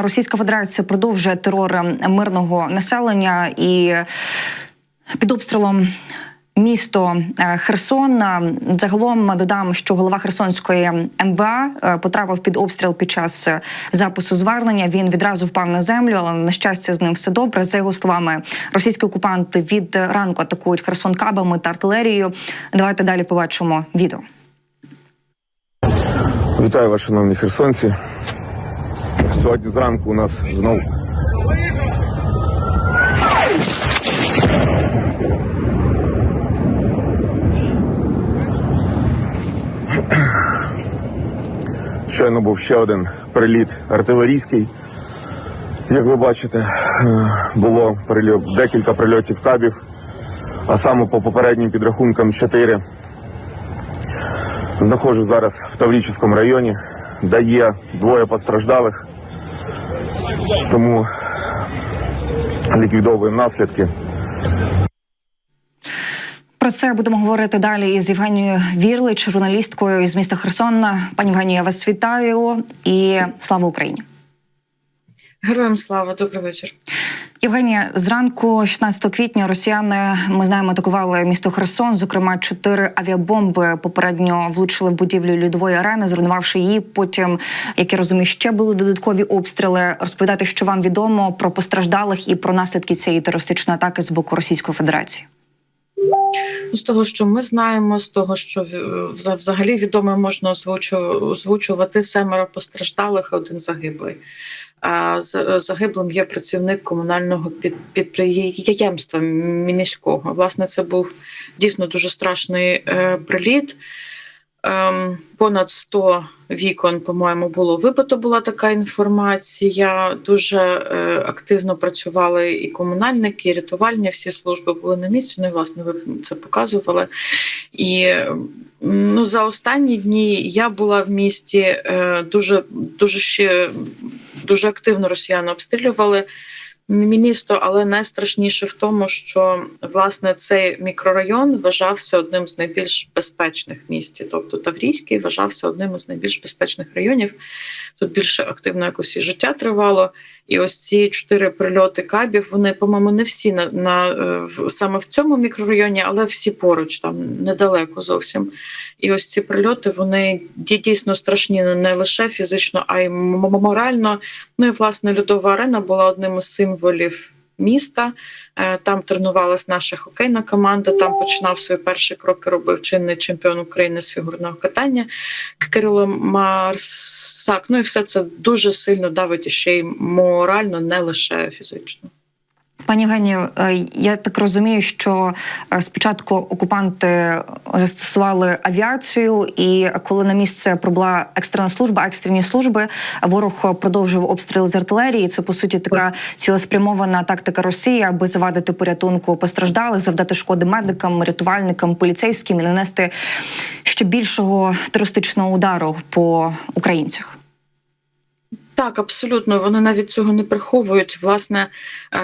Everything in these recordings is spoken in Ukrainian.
Російська Федерація продовжує терор мирного населення і під обстрілом. Місто е, Херсон загалом додам, що голова Херсонської МВА е, потрапив під обстріл під час е, запису звернення. Він відразу впав на землю, але на щастя з ним все добре. За його словами, російські окупанти від ранку атакують Херсон кабами та артилерією. Давайте далі побачимо відео. Вітаю вас, шановні херсонці. Сьогодні зранку у нас знов щойно був ще один приліт артилерійський. Як ви бачите, е, було прильот, декілька прильотів кабів, а саме по попереднім підрахункам чотири. Знаходжусь зараз в Таврічському районі, де є двоє постраждалих, тому ліквідовуємо наслідки. Про це будемо говорити далі із Євгенією Вірлич, журналісткою із міста Херсон. Пані Євгенію, я вас вітаю і слава Україні. Героям слава, добрий вечір. Євгенія, зранку, 16 квітня, росіяни ми знаємо, атакували місто Херсон. Зокрема, чотири авіабомби попередньо влучили в будівлю льодової арени, зруйнувавши її. Потім, як я розумію, ще були додаткові обстріли. Розповідати, що вам відомо про постраждалих і про наслідки цієї терористичної атаки з боку Російської Федерації. З того, що ми знаємо, з того, що взагалі відомо можна озвучувати семеро постраждалих, один загиблий. Загиблим є працівник комунального підприємства міського. Власне, це був дійсно дуже страшний е, приліт. Ем, понад 100 вікон, по-моєму, було вибито. Була така інформація. Дуже е, активно працювали і комунальники, і рятувальні всі служби були на місці. Ну і власне ви це показували. І ну, за останні дні я була в місті е, дуже дуже ще дуже активно росіяни обстрілювали місто, але найстрашніше в тому, що власне цей мікрорайон вважався одним з найбільш безпечних міст. Тобто Таврійський вважався одним із найбільш безпечних районів. Тут більше активно якось і життя тривало. І ось ці чотири прильоти кабів. Вони, по-моєму, не всі на на в, саме в цьому мікрорайоні, але всі поруч, там недалеко зовсім. І ось ці прильоти вони дійсно страшні не лише фізично, а й морально. Ну і власне льодова арена була одним із символів міста. Е, там тренувалась наша хокейна команда. Там починав свої перші кроки. Робив чинний чемпіон України з фігурного катання Кирило Марсак. Ну і все це дуже сильно давить ще й морально, не лише фізично. Пані Генію, е, я так розумію, що е, спочатку окупанти застосували авіацію, і коли на місце прибула екстрена служба, екстрені служби, ворог продовжив обстріл з артилерії. Це по суті така цілеспрямована тактика Росії, аби завадити порятунку постраждалих, завдати шкоди медикам, рятувальникам, поліцейським і нанести ще більшого терористичного удару по українцях. Так, абсолютно. Вони навіть цього не приховують. Власне,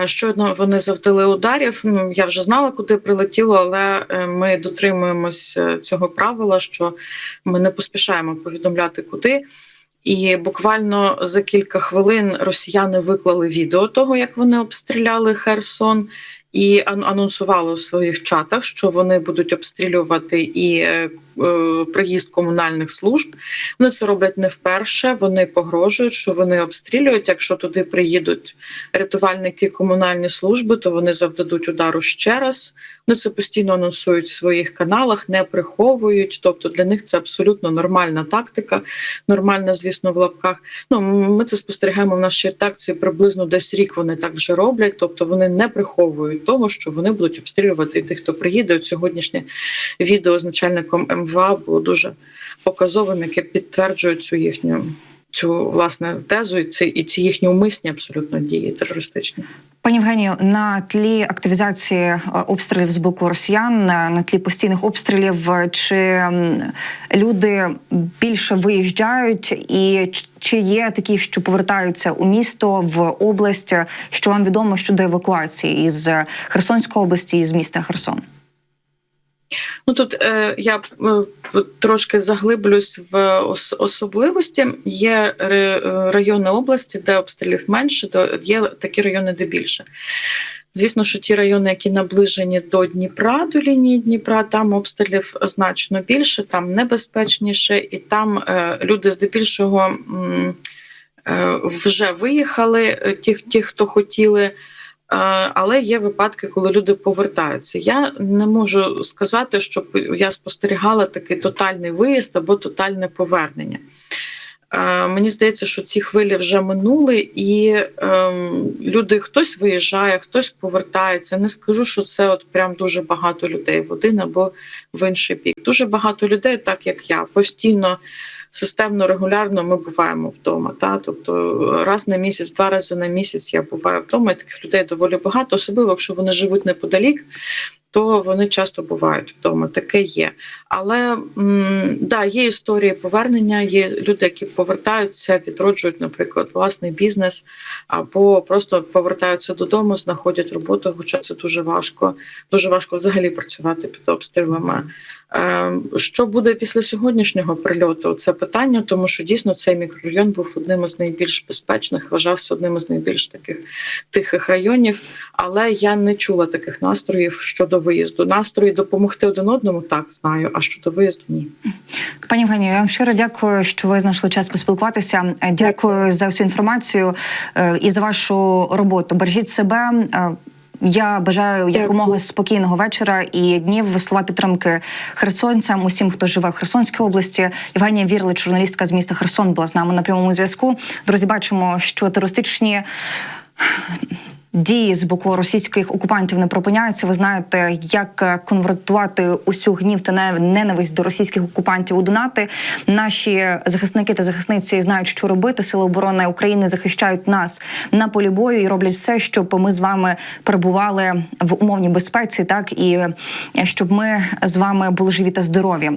е, щойно вони завдали ударів. Я вже знала, куди прилетіло, але е, ми дотримуємось е, цього правила, що ми не поспішаємо повідомляти куди. І буквально за кілька хвилин росіяни виклали відео того, як вони обстріляли Херсон і анонсували у своїх чатах, що вони будуть обстрілювати і е, е, приїзд комунальних служб. Вони це роблять не вперше. Вони погрожують, що вони обстрілюють. Якщо туди приїдуть рятувальники комунальні служби, то вони завдадуть удару ще раз. Вони це постійно анонсують в своїх каналах, не приховують. Тобто для них це абсолютно нормальна тактика, нормальна, звісно, в лапках. Ну ми це спостерігаємо в нашій редакції. Приблизно десь рік вони так вже роблять, тобто вони не приховують від того, що вони будуть обстрілювати тих, хто приїде. От Сьогоднішнє відео з начальником МВА було дуже показовим, яке підтверджує цю їхню цю власне тезу і ці і ці їхні умисні абсолютно дії терористичні. Пані Євгенію, на тлі активізації е, обстрілів з боку росіян, на тлі постійних обстрілів, чи люди більше виїжджають, і чи є такі, що повертаються у місто в область? Що вам відомо щодо евакуації із Херсонської області із міста Херсон? Ну тут е, я е, трошки заглиблюсь в ос- особливості. Є е, райони області, де обстрілів менше, де є такі райони, де більше. Звісно, що ті райони, які наближені до Дніпра, до лінії Дніпра, там обстрілів значно більше, там небезпечніше, і там е, люди здебільшого е, вже виїхали, е, ті, ті, хто хотіли. Але є випадки, коли люди повертаються. Я не можу сказати, щоб я спостерігала такий тотальний виїзд або тотальне повернення. Мені здається, що ці хвилі вже минули, і ем, люди хтось виїжджає, хтось повертається. Не скажу, що це от прям дуже багато людей в один або в інший бік. Дуже багато людей, так як я, постійно. Системно, регулярно ми буваємо вдома. Та? Тобто раз на місяць, два рази на місяць я буваю вдома. і Таких людей доволі багато, особливо якщо вони живуть неподалік, то вони часто бувають вдома. Таке є. Але м, да, є історії повернення, є люди, які повертаються, відроджують, наприклад, власний бізнес, або просто повертаються додому, знаходять роботу, хоча це дуже важко. Дуже важко взагалі працювати під обстрілами. Е, Що буде після сьогоднішнього прильоту? Це питання, тому що дійсно цей мікрорайон був одним із найбільш безпечних, вважався одним із найбільш таких тихих районів. Але я не чула таких настроїв щодо виїзду. Настрої допомогти один одному так знаю. А щодо виїзду ні. Пані Євгенію, я вам щиро дякую, що ви знайшли час поспілкуватися. Е, Дякую за всю інформацію е, і за вашу роботу. Бережіть себе. Я бажаю якомога спокійного вечора і днів слова підтримки херсонцям, усім, хто живе в Херсонській області. Євгенія Вірлич, журналістка з міста Херсон, була з нами на прямому зв'язку. Друзі, бачимо, що терористичні дії з боку російських окупантів не припиняються. Ви знаєте, як е, конвертувати усю гнів та не- ненависть до російських окупантів у донати. Наші захисники та захисниці знають, що робити. Сили оборони України захищають нас на полі бою і роблять все, щоб ми з вами перебували в умовній безпеці, так і е, щоб ми з вами були живі та здорові.